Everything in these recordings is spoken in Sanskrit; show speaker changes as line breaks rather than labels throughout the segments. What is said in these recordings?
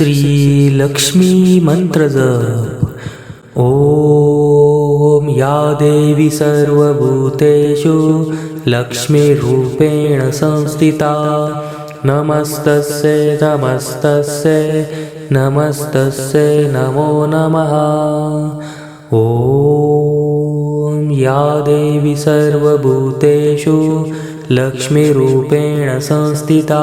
श्रीलक्ष्मीमन्त्रजप ॐ या देवी सर्वभूतेषु लक्ष्मीरूपेण संस्थिता। नमस्तस्य नमस्तस्य नमस्तस्य नमो नमः। ॐ या देवी सर्वभूतेषु लक्ष्मीरूपेण संस्थिता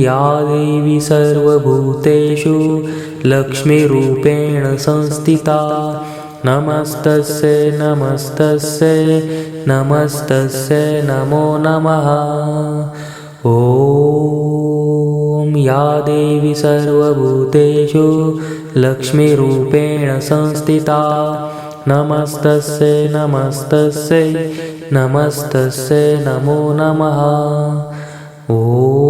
या देवी सर्वभूतेषु लक्ष्मीरूपेण संस्थिता। नमस्तस्य नमस्तस्य नमस्तस्य नमो नमः। ॐ या देवी सर्वभूतेषु लक्ष्मीरूपेण संस्थिता। नमस्तस्य नमस्तस्य नमस्तस्य नमो नमः। ॐ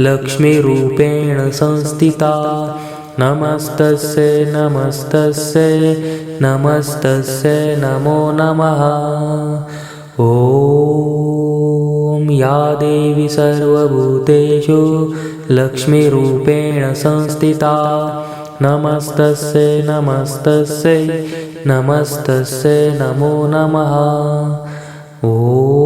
लक्ष्मीरूपेण संस्थिता। नमस्तस्यै नमस्तस्यै नमस्तस्यै नमो नमः। ॐ या देवी सर्वभूतेषु लक्ष्मीरूपेण संस्थिता। नमस्तस्यै नमस्तस्यै नमस्तस्यै नमो नमः। ॐ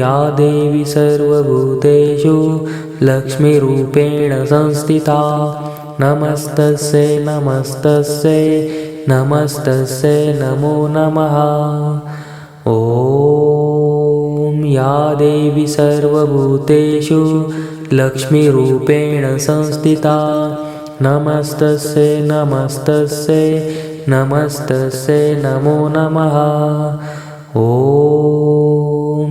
या देवी सर्वभूतेषु लक्ष्मीरूपेण संस्थिता। नमस्तस्यै नमस्तस्यै नमस्तस्यै नमो नमः। ॐ या देवी सर्वभूतेषु लक्ष्मीरूपेण संस्थिता। नमस्तस्यै नमस्तस्यै नमस्तस्यै नमो नमः। ॐ